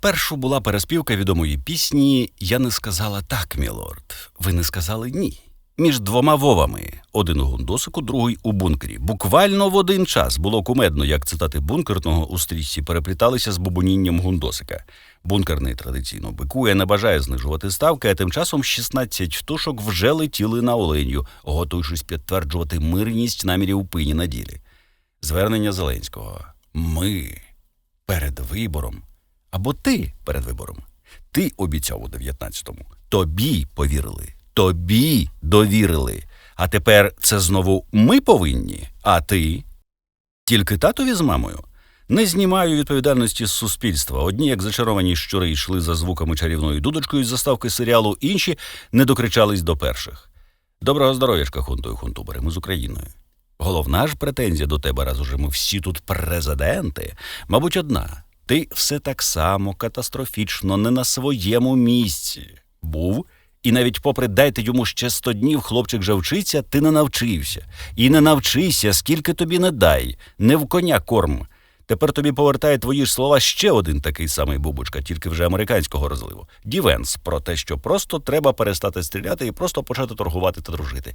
Спершу була переспівка відомої пісні Я не сказала так, мілорд. Ви не сказали ні. Між двома вовами, один у гундосику, другий у бункері. Буквально в один час було кумедно, як цитати бункерного у стрічці перепліталися з бубонінням гундосика. Бункерний традиційно бикує, не бажає знижувати ставки, а тим часом 16 птушок вже летіли на оленю, готуючись підтверджувати мирність намірів пині на ділі. Звернення Зеленського. Ми перед вибором. Або ти перед вибором. Ти обіцяв у 19-му. Тобі повірили. Тобі довірили. А тепер це знову ми повинні, а ти? Тільки татові з мамою. Не знімаю відповідальності з суспільства. Одні, як зачаровані щури, йшли за звуками чарівною дудочкою з заставки серіалу, інші не докричались до перших. Доброго здоров'ячка, хунту і хунтубери, ми з Україною. Головна ж претензія до тебе, раз уже ми всі тут президенти, мабуть, одна. Ти все так само катастрофічно не на своєму місці був, і навіть попри дайте йому ще сто днів, хлопчик же вчиться, ти не навчився. І не навчися, скільки тобі не дай, не в коня корм. Тепер тобі повертає твої ж слова ще один такий самий бубочка, тільки вже американського розливу. Дівенс про те, що просто треба перестати стріляти і просто почати торгувати та дружити.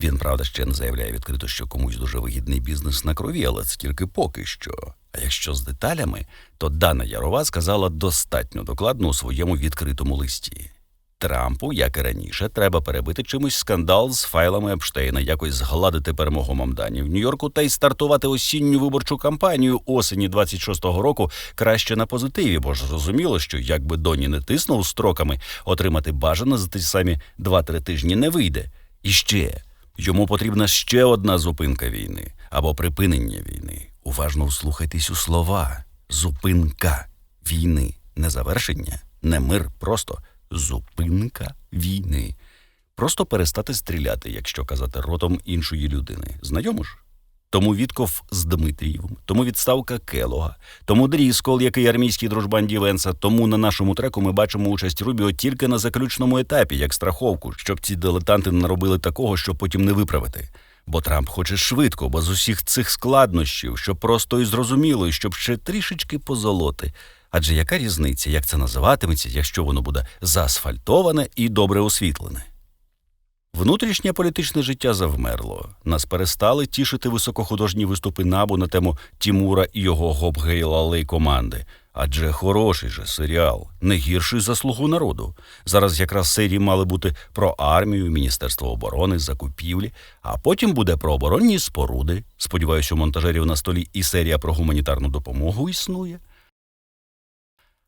Він, правда, ще не заявляє відкрито, що комусь дуже вигідний бізнес на крові, але це тільки поки що. А якщо з деталями, то Дана Ярова сказала достатньо докладно у своєму відкритому листі. Трампу, як і раніше, треба перебити чимось скандал з файлами Епштейна, якось згладити перемогу Мамдані в Нью-Йорку та й стартувати осінню виборчу кампанію осені 26-го року краще на позитиві, бо ж зрозуміло, що якби Доні не тиснув строками, отримати бажане за ті самі 2-3 тижні не вийде. І ще йому потрібна ще одна зупинка війни або припинення війни. Уважно вслухайтесь у слова: зупинка війни, не завершення, не мир, просто зупинка війни. Просто перестати стріляти, якщо казати ротом іншої людини. Знайомо ж? Тому Вітков з Дмитрієвим, тому відставка Келога, тому Дріскол, який армійський дружбан Дівенса, тому на нашому треку ми бачимо участь Рубіо тільки на заключному етапі, як страховку, щоб ці дилетанти не наробили такого, щоб потім не виправити. Бо Трамп хоче швидко, без усіх цих складнощів, щоб просто і зрозуміло, і щоб ще трішечки позолоти. Адже яка різниця, як це називатиметься, якщо воно буде заасфальтоване і добре освітлене? Внутрішнє політичне життя завмерло. Нас перестали тішити високохудожні виступи набу на тему Тімура і його гопгейлалей команди. Адже хороший же серіал, не гірший за слугу народу. Зараз якраз серії мали бути про армію, Міністерство оборони, закупівлі, а потім буде про оборонні споруди. Сподіваюся, у монтажерів на столі і серія про гуманітарну допомогу існує.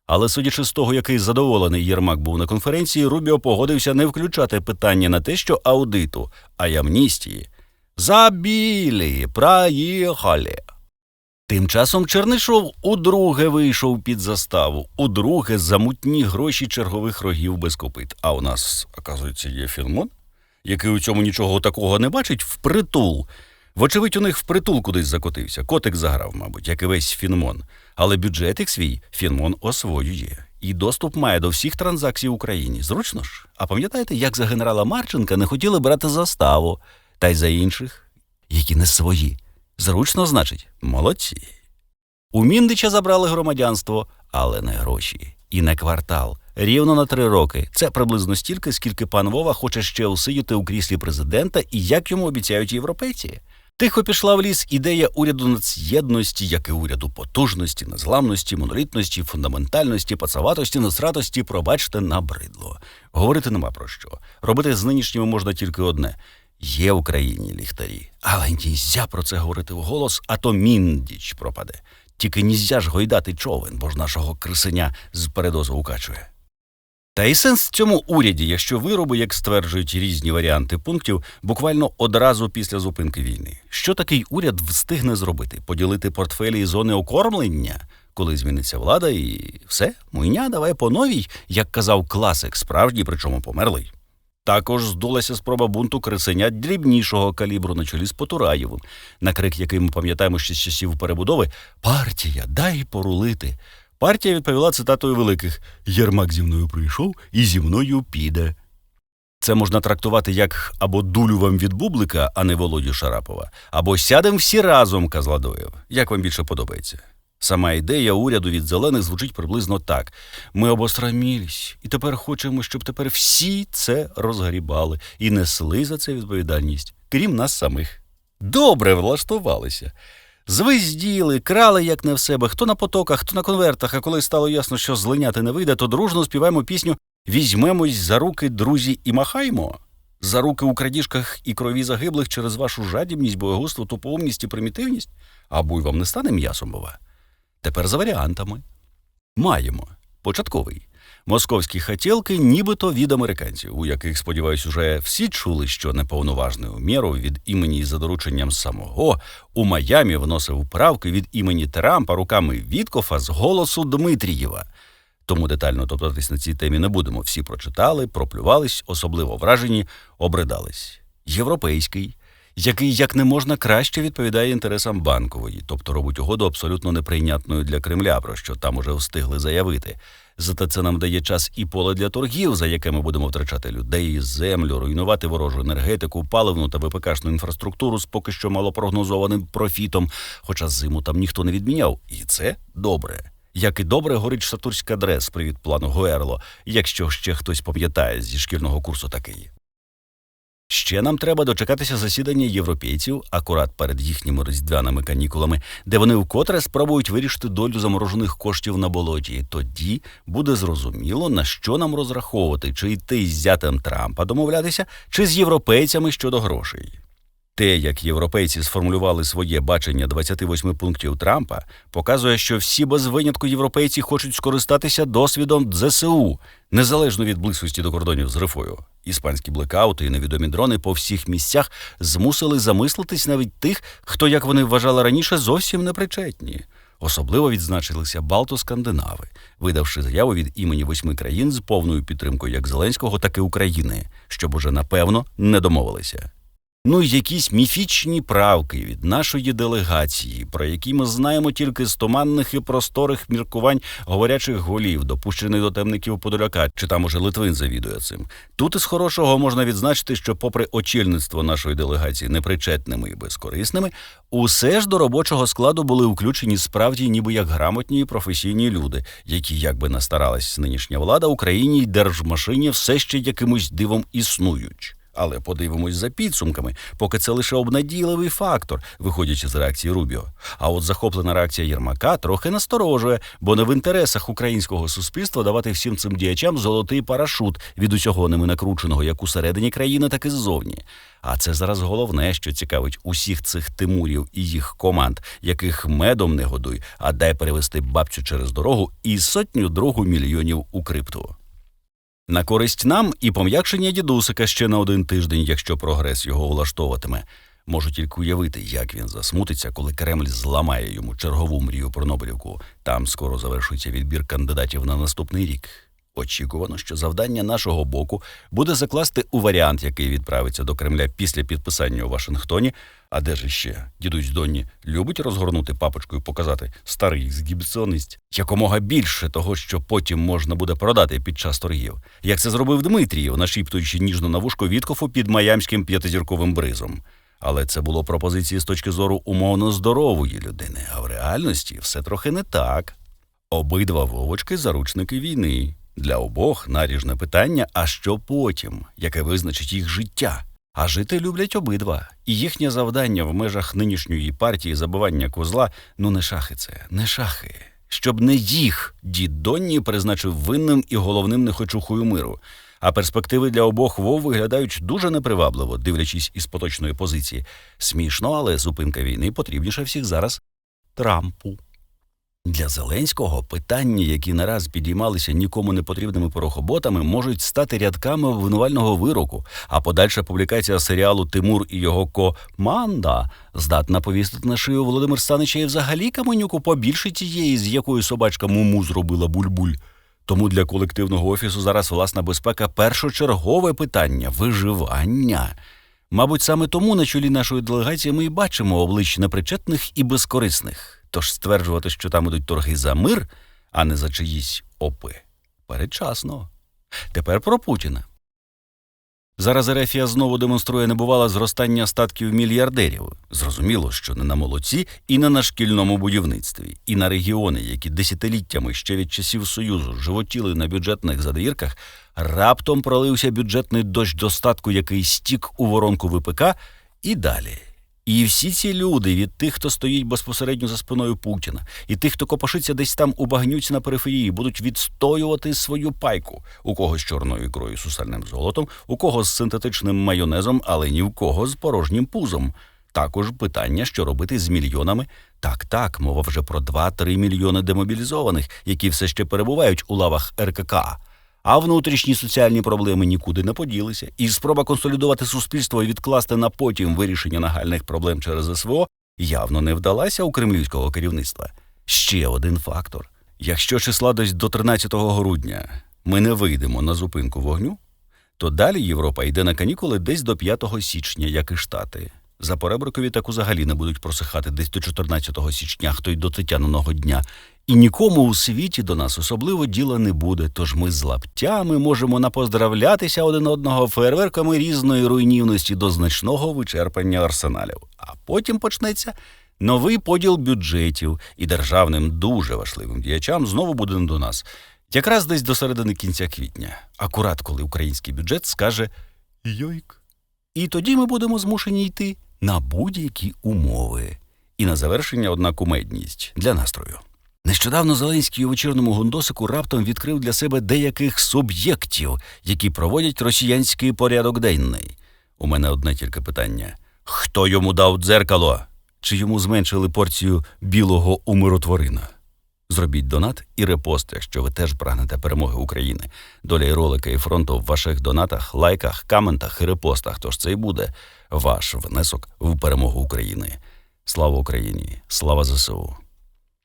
Але судячи з того, який задоволений Єрмак був на конференції, Рубіо погодився не включати питання на те, що аудиту, а й амністії. Забілі, проїхали. Тим часом Чернишов удруге вийшов під заставу, удруге замутні гроші чергових рогів без копит. А у нас, оказується, є Фінмон, який у цьому нічого такого не бачить, впритул. Вочевидь, у них впритул кудись закотився. Котик заграв, мабуть, як і весь Фінмон. Але бюджетик свій Фінмон освоює. І доступ має до всіх транзакцій в Україні. Зручно ж. А пам'ятаєте, як за генерала Марченка не хотіли брати заставу, та й за інших, які не свої. Зручно, значить, молодці. У Міндича забрали громадянство, але не гроші. І не квартал. Рівно на три роки. Це приблизно стільки, скільки пан Вова хоче ще усидіти у кріслі президента і як йому обіцяють європейці. Тихо пішла в ліс ідея уряду нацєдності, як і уряду потужності, незламності, монолітності, фундаментальності, пацаватості, насратості, пробачте, набридло. Говорити нема про що. Робити з нинішніми можна тільки одне. Є в Україні ліхтарі, але нізя про це говорити вголос, а то міндіч пропаде. Тільки нізя ж гойдати човен, бо ж нашого крисеня з передозу укачує. Та і сенс в цьому уряді, якщо вироби, як стверджують різні варіанти пунктів, буквально одразу після зупинки війни. Що такий уряд встигне зробити? Поділити портфелі і зони окормлення, коли зміниться влада, і все, муйня, давай по новій, як казав класик, справжній, причому померлий. Також здулася спроба бунту крисенят дрібнішого калібру на чолі з Потураєвим, на крик, який ми пам'ятаємо ще з часів перебудови Партія, дай порулити. Партія відповіла цитатою великих Єрмак зі мною прийшов і зі мною піде. Це можна трактувати як або дулю вам від бублика, а не Володю Шарапова, або сядем всі разом, Казладоєв. Як вам більше подобається? Сама ідея уряду від зелених звучить приблизно так: ми обострамілись, і тепер хочемо, щоб тепер всі це розгрібали і несли за це відповідальність, крім нас самих. Добре влаштувалися. Звизділи, крали як не в себе, хто на потоках, хто на конвертах, а коли стало ясно, що злиняти не вийде, то дружно співаємо пісню Візьмемось за руки, друзі, і махаймо. За руки у крадіжках і крові загиблих через вашу жадібність, боягузтво, тупоумність і примітивність, а буй вам не стане м'ясом, бува. Тепер за варіантами. Маємо. Початковий. Московські хотілки нібито від американців, у яких, сподіваюсь, уже всі чули, що неповноважною мірою від імені і за дорученням самого у Майамі вносив правки від імені Трампа руками Віткофа з голосу Дмитрієва. Тому детально топтатись на цій темі не будемо. Всі прочитали, проплювались, особливо вражені, обридались. Європейський, який як не можна краще відповідає інтересам банкової, тобто робить угоду абсолютно неприйнятною для Кремля, про що там уже встигли заявити. Зате це нам дає час і поле для торгів, за яке ми будемо втрачати людей, землю, руйнувати ворожу енергетику, паливну та ВПКшну інфраструктуру з поки що малопрогнозованим профітом, хоча зиму там ніхто не відміняв, і це добре. Як і добре горить штатурська дрес привід плану Гуерло, якщо ще хтось пам'ятає зі шкільного курсу такий. Ще нам треба дочекатися засідання європейців акурат перед їхніми різдвяними канікулами, де вони вкотре спробують вирішити долю заморожених коштів на болоті. Тоді буде зрозуміло, на що нам розраховувати, чи йти з зятем Трампа домовлятися, чи з європейцями щодо грошей. Те, як європейці сформулювали своє бачення 28 пунктів Трампа, показує, що всі без винятку європейці хочуть скористатися досвідом ЗСУ, незалежно від близькості до кордонів з Рифою. Іспанські блекаути і невідомі дрони по всіх місцях змусили замислитись навіть тих, хто, як вони вважали раніше, зовсім не причетні. Особливо відзначилися Балто-Скандинави, видавши заяву від імені восьми країн з повною підтримкою як Зеленського, так і України, щоб уже напевно не домовилися. Ну й якісь міфічні правки від нашої делегації, про які ми знаємо тільки з туманних і просторих міркувань говорячих голів, допущених до темників Подоляка, чи там уже Литвин завідує цим. Тут із хорошого можна відзначити, що, попри очільництво нашої делегації непричетними і безкорисними, усе ж до робочого складу були включені справді, ніби як грамотні і професійні люди, які, як би настаралась нинішня влада, Україні й держмашині все ще якимось дивом існують. Але подивимось за підсумками, поки це лише обнадійливий фактор, виходячи з реакції Рубіо. А от захоплена реакція Єрмака трохи насторожує, бо не в інтересах українського суспільства давати всім цим діячам золотий парашут від усього ними накрученого як усередині країни, так і ззовні. А це зараз головне, що цікавить усіх цих тимурів і їх команд, яких медом не годуй, а дай перевести бабцю через дорогу і сотню другу мільйонів у крипту. На користь нам і пом'якшення дідусика ще на один тиждень, якщо прогрес його влаштовуватиме. Можу тільки уявити, як він засмутиться, коли Кремль зламає йому чергову мрію про Нобелівку. Там скоро завершується відбір кандидатів на наступний рік. Очікувано, що завдання нашого боку буде закласти у варіант, який відправиться до Кремля після підписання у Вашингтоні. А де ж іще дідусь Донні любить розгорнути папочку і показати старий згібціонист якомога більше того, що потім можна буде продати під час торгів, як це зробив Дмитрієв, нашіптуючи ніжно на вушко Віткофу під майамським п'ятизірковим бризом. Але це було пропозиції з точки зору умовно здорової людини, а в реальності все трохи не так. Обидва вовочки заручники війни. Для обох наріжне питання, а що потім, яке визначить їх життя. А жити люблять обидва, і їхнє завдання в межах нинішньої партії забивання козла ну не шахи це, не шахи. Щоб не їх дід Донні призначив винним і головним нехочухою миру. А перспективи для обох вов виглядають дуже непривабливо, дивлячись із поточної позиції. Смішно, але зупинка війни потрібніша всіх зараз Трампу. Для Зеленського питання, які нараз підіймалися нікому не потрібними порохоботами, можуть стати рядками обвинувального вироку, а подальша публікація серіалу Тимур і його команда здатна повістити на шию Володимир Станича і взагалі каменюку побільше тієї, з якою собачка Муму зробила буль-буль. Тому для колективного офісу зараз власна безпека першочергове питання виживання. Мабуть, саме тому на чолі нашої делегації ми і бачимо облич непричетних і безкорисних. Тож стверджувати, що там ідуть торги за мир, а не за чиїсь опи, передчасно. Тепер про Путіна. Зараз Ерефія знову демонструє небувале зростання статків мільярдерів. Зрозуміло, що не на молоці і не на шкільному будівництві, і на регіони, які десятиліттями ще від часів Союзу животіли на бюджетних задвірках, раптом пролився бюджетний дощ достатку, який стік у воронку ВПК, і далі. І всі ці люди, від тих, хто стоїть безпосередньо за спиною Путіна, і тих, хто копошиться десь там у багнюці на периферії, будуть відстоювати свою пайку. У кого з чорною ікрою сусальним золотом, у кого з синтетичним майонезом, але ні в кого з порожнім пузом. Також питання, що робити з мільйонами. Так, так, мова вже про 2-3 мільйони демобілізованих, які все ще перебувають у лавах РКК. А внутрішні соціальні проблеми нікуди не поділися, і спроба консолідувати суспільство і відкласти на потім вирішення нагальних проблем через СВО явно не вдалася у кремлівського керівництва. Ще один фактор: якщо числа десь до 13 грудня ми не вийдемо на зупинку вогню, то далі Європа йде на канікули десь до 5 січня, як і Штати. За поребрикові так взагалі не будуть просихати десь до 14 січня, хто й до Тетяниного дня. І нікому у світі до нас особливо діла не буде, тож ми з лаптями можемо напоздравлятися один одного фейерверками різної руйнівності до значного вичерпання арсеналів. А потім почнеться новий поділ бюджетів, і державним дуже важливим діячам знову буде до нас. Якраз десь до середини кінця квітня, акурат коли український бюджет скаже Йойк. І тоді ми будемо змушені йти на будь-які умови. І на завершення одна кумедність для настрою. Нещодавно Зеленський у вечірному гундосику раптом відкрив для себе деяких суб'єктів, які проводять росіянський порядок денний. У мене одне тільки питання: хто йому дав дзеркало? Чи йому зменшили порцію білого умиротворина? Зробіть донат і репост, якщо ви теж прагнете перемоги України. Доля і ролика і фронту в ваших донатах, лайках, коментах і репостах. Тож це і буде ваш внесок в перемогу України. Слава Україні! Слава ЗСУ!